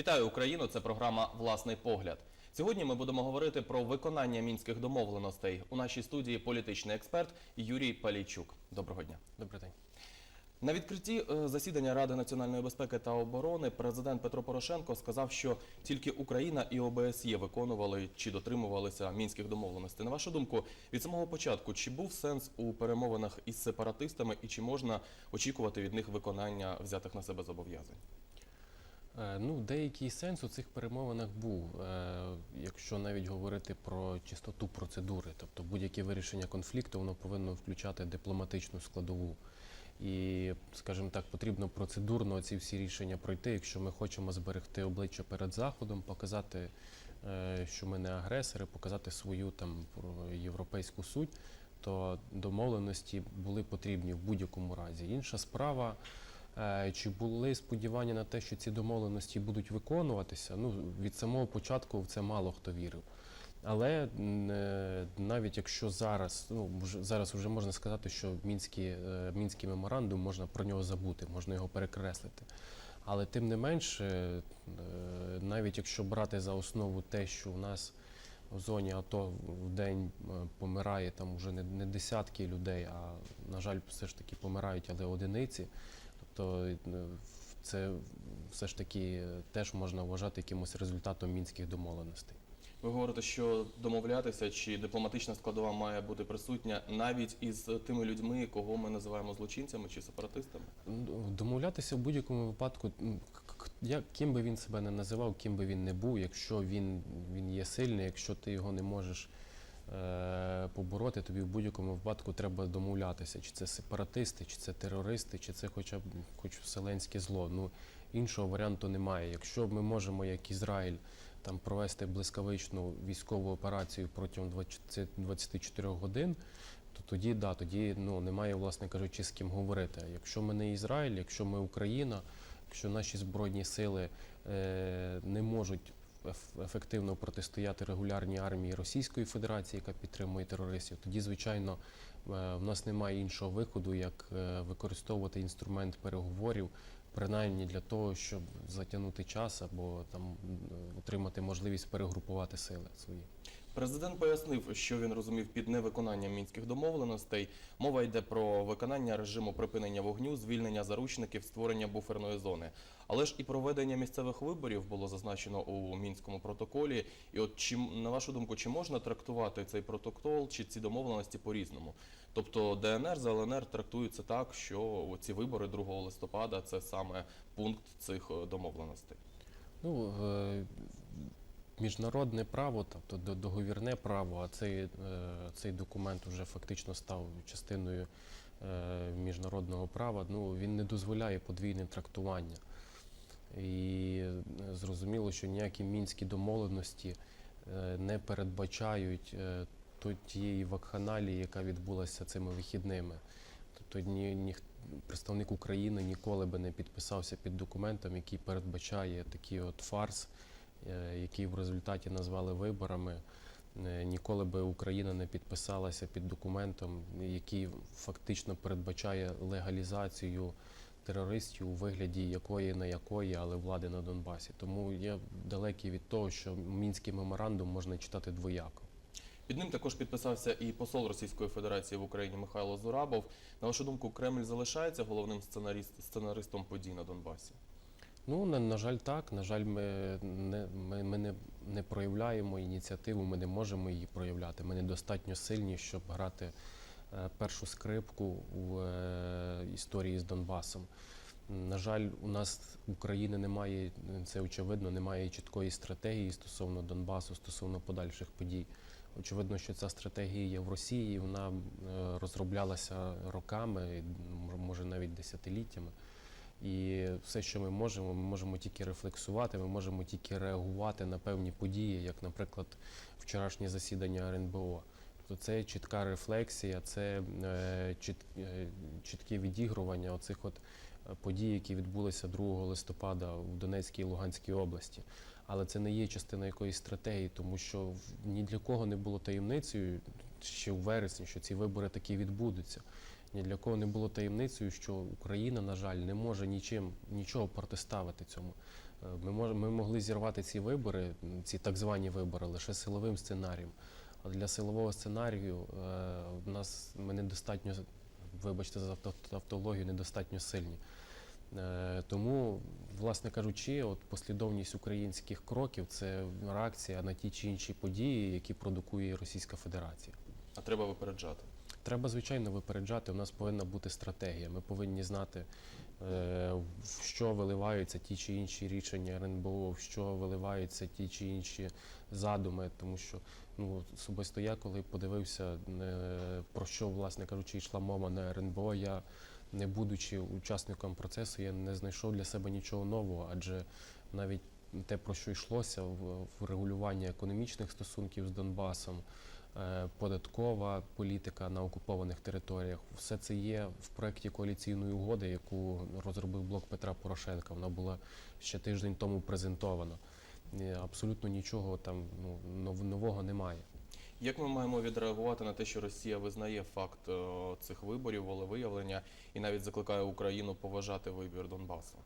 Вітаю Україну! Це програма Власний погляд. Сьогодні ми будемо говорити про виконання мінських домовленостей. У нашій студії політичний експерт Юрій Палійчук. Доброго дня. Добрий день. На відкритті е, засідання Ради національної безпеки та оборони президент Петро Порошенко сказав, що тільки Україна і ОБСЄ виконували чи дотримувалися мінських домовленостей. На вашу думку, від самого початку чи був сенс у перемовинах із сепаратистами, і чи можна очікувати від них виконання взятих на себе зобов'язань? Е, Ну, деякий сенс у цих перемовинах був, е, якщо навіть говорити про чистоту процедури, тобто будь-яке вирішення конфлікту воно повинно включати дипломатичну складову. І, скажімо так, потрібно процедурно ці всі рішення пройти, якщо ми хочемо зберегти обличчя перед заходом, показати, е, що ми не агресори, показати свою там європейську суть, то домовленості були потрібні в будь-якому разі. Інша справа. Е, Чи були сподівання на те, що ці домовленості будуть виконуватися? Ну, від самого початку в це мало хто вірив. Але е, навіть якщо зараз, ну зараз вже можна сказати, що мінський, е, мінський меморандум можна про нього забути, можна його перекреслити. Але тим не менше, навіть якщо брати за основу те, що у нас в зоні АТО в день помирає там уже не десятки людей, а на жаль, все ж таки помирають, але одиниці. Тобто е, це все ж таки теж можна вважати якимось результатом мінських домовленостей. Ви говорите, що домовлятися чи дипломатична складова має бути присутня навіть із тими людьми, кого ми називаємо злочинцями чи сепаратистами. Ну, Домовлятися в будь-якому випадку, як, ким би він себе не називав, ким би він не був, якщо він, він є сильний, якщо ти його не можеш побороти, тобі в будь-якому випадку треба домовлятися, чи це сепаратисти, чи це терористи, чи це хоча б хоч вселенське зло. Ну, іншого варіанту немає. Якщо ми можемо, як Ізраїль, там провести блискавичну військову операцію протягом 20 24 годин, то тоді да, тоді ну немає, власне кажучи, з ким говорити. Якщо ми не Ізраїль, якщо ми Україна, якщо наші збройні сили е, не можуть ефективно протистояти регулярній армії Російської Федерації, яка підтримує терористів, тоді звичайно е, в нас немає іншого виходу, як е, використовувати інструмент переговорів. Принаймні для того, щоб затягнути час або там отримати можливість перегрупувати сили свої. Президент пояснив, що він розумів під невиконанням мінських домовленостей. Мова йде про виконання режиму припинення вогню, звільнення заручників, створення буферної зони. Але ж і проведення місцевих виборів було зазначено у мінському протоколі. І от чи на вашу думку, чи можна трактувати цей протокол чи ці домовленості по-різному? Тобто ДНР за ЛНР трактуються так, що ці вибори 2 листопада це саме пункт цих е, домовленостей. Ну, е, міжнародне право, тобто до- договірне право, а цей, е, цей документ вже фактично став частиною е, міжнародного права, ну, він не дозволяє подвійне трактування. І е, зрозуміло, що ніякі мінські домовленості не передбачають тієї вакханалії, яка відбулася цими вихідними. Тобто ні, ні, представник України ніколи би не підписався під документом, який передбачає такий от фарс, е, який в результаті назвали виборами. Е, Ніколи би Україна не підписалася під документом, який фактично передбачає легалізацію терористів у вигляді якої на якої, але влади на Донбасі. Тому я далекий від того, що мінський меморандум можна читати двояко. Під ним також підписався і посол Російської Федерації в Україні Михайло Зурабов. На вашу думку, Кремль залишається головним сценаріст, сценаристом подій на Донбасі? Ну, на, на жаль, так. На жаль, ми не, ми, ми не, не проявляємо ініціативу, ми не можемо її проявляти. Ми недостатньо сильні, щоб грати е, першу скрипку у е, історії з Донбасом. На жаль, у нас України немає, це очевидно, немає чіткої стратегії стосовно Донбасу, стосовно подальших подій. Очевидно, що ця стратегія є в Росії, вона е, розроблялася роками, може навіть десятиліттями. І все, що ми можемо, ми можемо тільки рефлексувати, ми можемо тільки реагувати на певні події, як, наприклад, вчорашнє засідання РНБО. Тобто це чітка рефлексія, це е, чіт, е, чітке відігрування оцих от е, подій, які відбулися 2 листопада в Донецькій і Луганській області. Але це не є частина якоїсь стратегії, тому що ні для кого не було таємницею ще в вересні, що ці вибори такі відбудуться. Ні для кого не було таємницею, що Україна, на жаль, не може нічим нічого протиставити цьому. Е, Ми, мож, ми могли зірвати ці вибори, ці так звані вибори, лише силовим сценарієм. А для силового сценарію е, в нас ми недостатньо, вибачте за автологію, недостатньо сильні. Е, Тому, власне кажучи, от послідовність українських кроків це реакція на ті чи інші події, які продукує Російська Федерація. А треба випереджати. Треба, звичайно, випереджати. У нас повинна бути стратегія. Ми повинні знати, е, в що виливаються ті чи інші рішення РНБО, в що виливаються ті чи інші задуми. Тому що ну, особисто я, коли подивився, е, про що, власне кажучи, йшла мова на РНБО, я, не будучи учасником процесу, я не знайшов для себе нічого нового, адже навіть те, про що йшлося в, регулюванні економічних стосунків з Донбасом, податкова політика на окупованих територіях. Все це є в проєкті коаліційної угоди, яку розробив блок Петра Порошенка. Вона була ще тиждень тому презентована. Абсолютно нічого там ну, нового немає. Як ми маємо відреагувати на те, що Росія визнає факт е, цих виборів, волевиявлення і навіть закликає Україну поважати вибір Донбасу?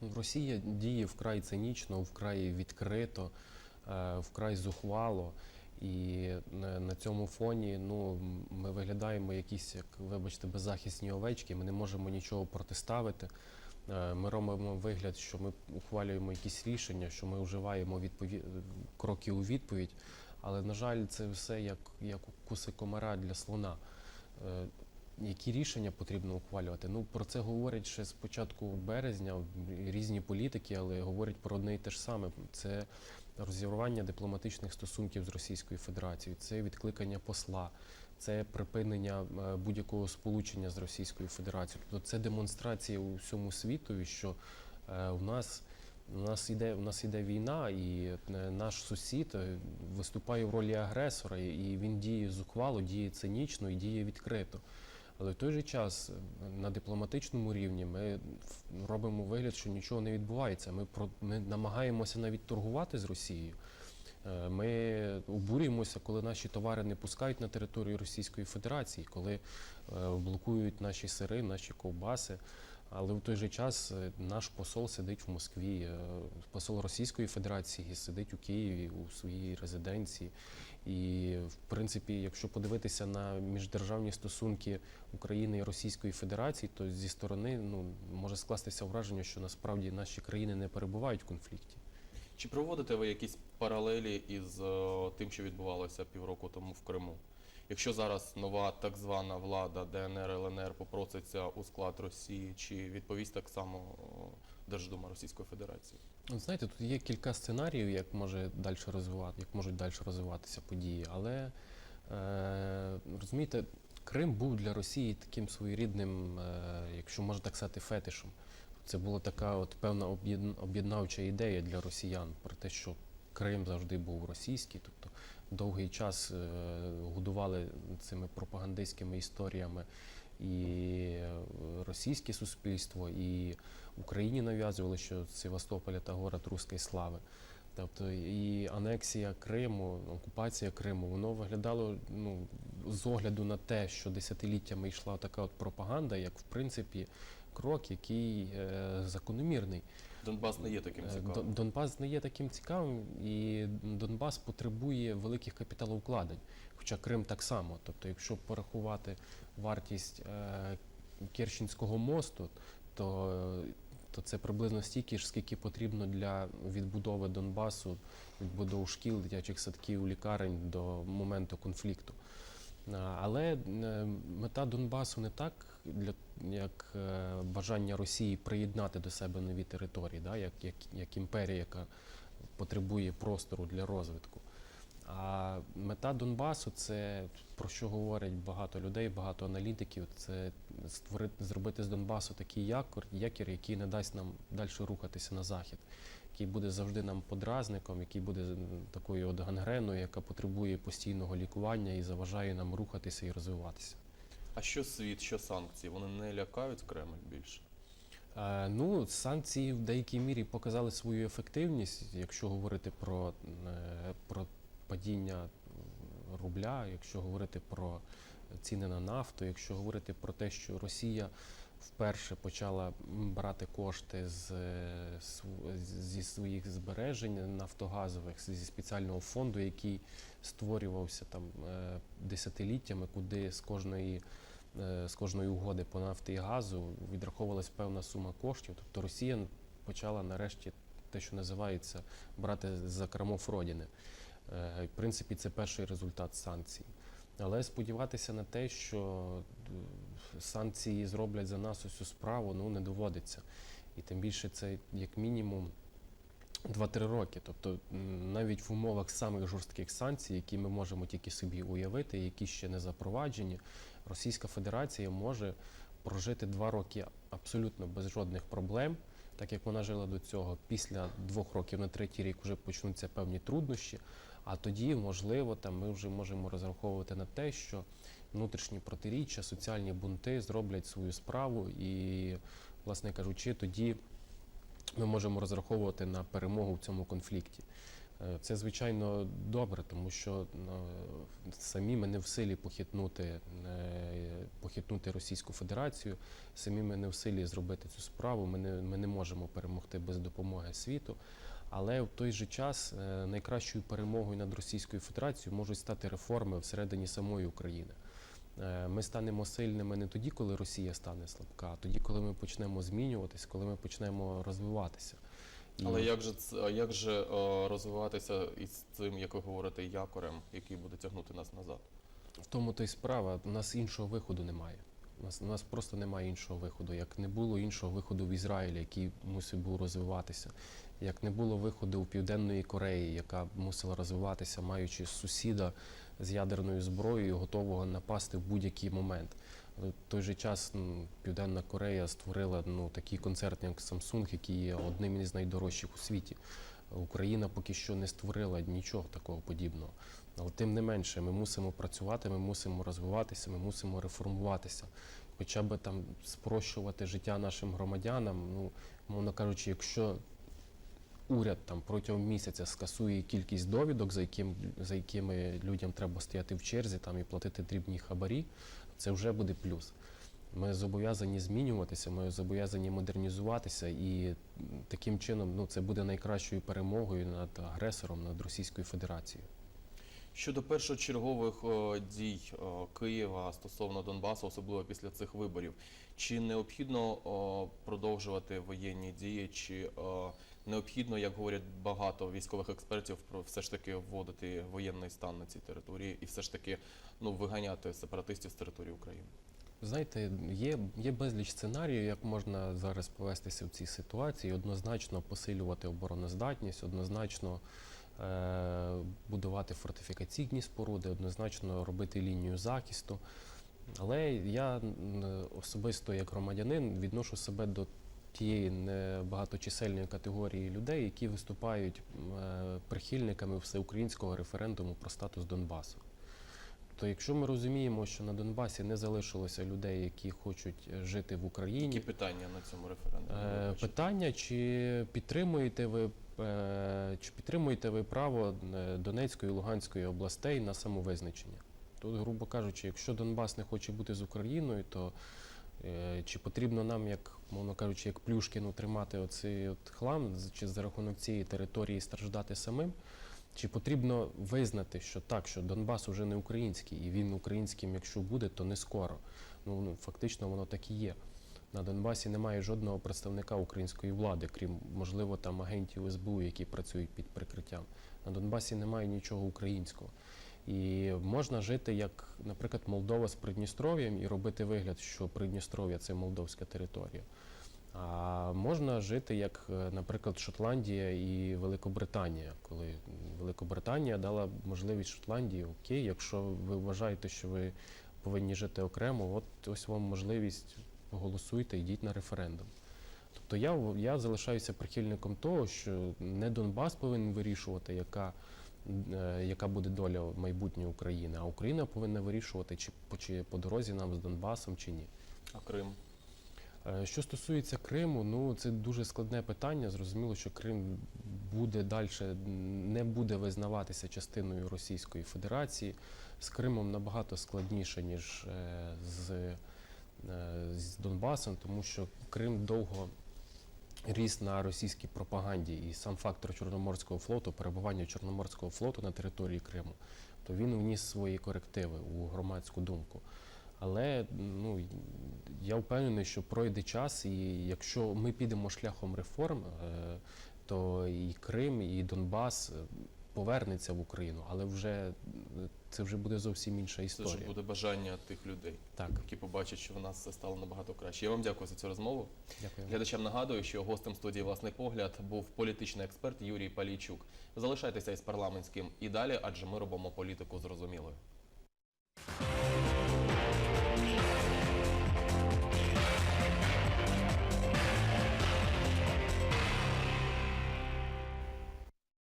Ну, Росія діє вкрай цинічно, вкрай відкрито, е, вкрай зухвало. І на, цьому фоні ну, ми виглядаємо якісь, як вибачте, беззахисні овечки, ми не можемо нічого протиставити. Е, Ми робимо вигляд, що ми ухвалюємо якісь рішення, що ми вживаємо відпові... кроки у відповідь. Але, на жаль, це все як, як укуси комара для слона. Е, Які рішення потрібно ухвалювати? Ну про це говорять ще з початку березня різні політики, але говорять про одне і те ж саме: це розірвання дипломатичних стосунків з Російською Федерацією, це відкликання посла, це припинення е, будь-якого сполучення з Російською Федерацією. Тобто це демонстрація усьому світові, що е, у нас. У нас іде у нас іде війна, і е, наш сусід виступає в ролі агресора, і він діє зухвало, діє цинічно і діє відкрито. Але в той же час на дипломатичному рівні ми робимо вигляд, що нічого не відбувається. Ми про ми намагаємося навіть торгувати з Росією. Е, Ми обурюємося, коли наші товари не пускають на територію Російської Федерації, коли е, блокують наші сири, наші ковбаси. Але в той же час е, наш посол сидить в Москві, посол Російської Федерації сидить у Києві у своїй резиденції. І в принципі, якщо подивитися на міждержавні стосунки України і Російської Федерації, то зі сторони ну може скластися враження, що насправді наші країни не перебувають в конфлікті. Чи проводите ви якісь паралелі із е, тим, що відбувалося півроку тому в Криму? Якщо зараз нова так звана влада ДНР ЛНР попроситься у склад Росії, чи відповість так само е, Держдума Російської Федерації? Знаєте, тут є кілька сценаріїв, як може далі розвивати, як можуть далі розвиватися події. Але е, розумієте, Крим був для Росії таким своєрідним, е, якщо можна так сказати, фетишем. Це була така от певна об'єднавча ідея для росіян про те, що Крим завжди був російський, тобто довгий час е, годували цими пропагандистськими історіями і е, російське суспільство, і Україні нав'язували, що Севастополь – та город руської слави. Тобто і анексія Криму, окупація Криму, воно виглядало ну, з огляду на те, що десятиліттями йшла така от пропаганда, як в принципі крок, який е, закономірний. Донбас не є таким Е, цікавим. Донбас не є таким цікавим, і Донбас потребує великих капіталовкладень, хоча Крим так само. Тобто, якщо порахувати вартість е, Керченського мосту, то, то це приблизно стільки ж, скільки потрібно для відбудови Донбасу, відбудови шкіл, дитячих садків, лікарень до моменту конфлікту. Але е, мета Донбасу не так, для, як е, бажання Росії приєднати до себе нові території, да, як, як, як імперія, яка потребує простору для розвитку. А мета Донбасу це про що говорять багато людей, багато аналітиків. Це створити, зробити з Донбасу такий якор, якір, який не дасть нам далі рухатися на захід, який буде завжди нам подразником, який буде такою от гангреною, яка потребує постійного лікування і заважає нам рухатися і розвиватися. А що світ, що санкції? Вони не лякають Кремль більше? Е, Ну, санкції в деякій мірі показали свою ефективність, якщо говорити про, е, про падіння рубля, якщо говорити про ціни на нафту, якщо говорити про те, що Росія вперше почала брати кошти з, е, зі своїх збережень нафтогазових зі спеціального фонду, який створювався там е, десятиліттями, куди з кожної е, з кожної угоди по нафті і газу відраховувалась певна сума коштів. Тобто Росія почала нарешті те, що називається брати за кермо Родини. Е, В принципі, це перший результат санкцій. Але сподіватися на те, що е, санкції зроблять за нас усю справу, ну не доводиться. І тим більше це як мінімум 2-3 роки. Тобто навіть в умовах самих жорстких санкцій, які ми можемо тільки собі уявити, які ще не запроваджені, Російська Федерація може прожити 2 роки абсолютно без жодних проблем. Так як вона жила до цього, після двох років на третій рік вже почнуться певні труднощі, а тоді, можливо, там ми вже можемо розраховувати на те, що внутрішні протиріччя, соціальні бунти зроблять свою справу, і, власне кажучи, тоді ми можемо розраховувати на перемогу в цьому конфлікті. Е, Це звичайно добре, тому що ну, самі ми не в силі похитнути, е, похитнути Російську Федерацію, самі ми не в силі зробити цю справу. Ми не, ми не можемо перемогти без допомоги світу. Але в той же час е, найкращою перемогою над Російською Федерацією можуть стати реформи всередині самої України. Е, Ми станемо сильними не тоді, коли Росія стане слабка, а тоді, коли ми почнемо змінюватись, коли ми почнемо розвиватися. І- Але як же як же е, розвиватися із цим, як ви говорите, якорем, який буде тягнути нас назад? В тому то й справа. У нас іншого виходу немає. У нас, у нас просто немає іншого виходу. Як не було іншого виходу в Ізраїлі, який мусив був розвиватися, як не було виходу у Південної Кореї, яка мусила розвиватися, маючи сусіда з ядерною зброєю, готового напасти в будь-який момент. В той же час м, Південна Корея створила ну, такий концерт, як Samsung, який є одним із найдорожчих у світі. Україна поки що не створила нічого такого подібного. Але тим не менше, ми мусимо працювати, ми мусимо розвиватися, ми мусимо реформуватися. Хоча б там спрощувати життя нашим громадянам. Ну, мовно кажучи, якщо уряд там протягом місяця скасує кількість довідок, за, яким, за якими людям треба стояти в черзі там, і платити дрібні хабарі, це вже буде плюс. Ми зобов'язані змінюватися, ми зобов'язані модернізуватися, і таким чином ну, це буде найкращою перемогою над агресором, над Російською Федерацією. Щодо першочергових е, дій е, Києва стосовно Донбасу, особливо після цих виборів, чи необхідно е, продовжувати воєнні дії, чи е, необхідно, як говорять багато військових експертів, про все ж таки вводити воєнний стан на цій території і все ж таки ну виганяти сепаратистів з території України? Знаєте, є, є безліч сценаріїв, як можна зараз повестися в цій ситуації. Однозначно посилювати обороноздатність, однозначно будувати фортифікаційні споруди, однозначно робити лінію захисту. Але я особисто як громадянин відношу себе до тієї небагаточисельної категорії людей, які виступають е, прихильниками всеукраїнського референдуму про статус Донбасу. То якщо ми розуміємо, що на Донбасі не залишилося людей, які хочуть е, жити в Україні, Які питання на цьому референдумі? Е. Питання, чи підтримуєте ви е, чи підтримуєте ви право Донецької і Луганської областей на самовизначення? Тут, грубо кажучи, якщо Донбас не хоче бути з Україною, то чи потрібно нам, як мовно кажучи, як Плюшкіну тримати оцей от хлам, чи за рахунок цієї території страждати самим? Чи потрібно визнати, що так, що Донбас уже не український, і він українським, якщо буде, то не скоро. Ну, ну фактично воно так і є. На Донбасі немає жодного представника української влади, крім можливо там агентів СБУ, які працюють під прикриттям. На Донбасі немає нічого українського. І можна жити як, наприклад, Молдова з Придністров'ям і робити вигляд, що Придністров'я це молдовська територія. А можна жити як, е, наприклад, Шотландія і Великобританія, коли Великобританія дала можливість Шотландії, окей, якщо ви вважаєте, що ви повинні жити окремо, от ось вам можливість голосуйте, йдіть на референдум. Тобто я, я залишаюся прихильником того, що не Донбас повинен вирішувати, яка, е, яка буде доля майбутньої України, а Україна повинна вирішувати, чи чи по дорозі нам з Донбасом, чи ні. А Крим? Е, Що стосується Криму, ну це дуже складне питання. Зрозуміло, що Крим буде далі, не буде визнаватися частиною Російської Федерації. З Кримом набагато складніше, ніж е, з е, з Донбасом, тому що Крим довго ріс на російській пропаганді, і сам фактор Чорноморського флоту, перебування Чорноморського флоту на території Криму, то він вніс свої корективи у громадську думку. Але ну, я впевнений, що пройде час, і якщо ми підемо шляхом реформ, е, то і Крим, і Донбас е, повернеться в Україну, але вже е, це вже буде зовсім інша Це історія. буде бажання тих людей, Так, які побачать, що в нас все стало набагато краще. Я вам дякую за цю розмову. дякую. Глядачам нагадую, що гостем студії власний погляд був політичний експерт Юрій Палійчук. Залишайтеся із парламентським і далі, адже ми робимо політику зрозумілою.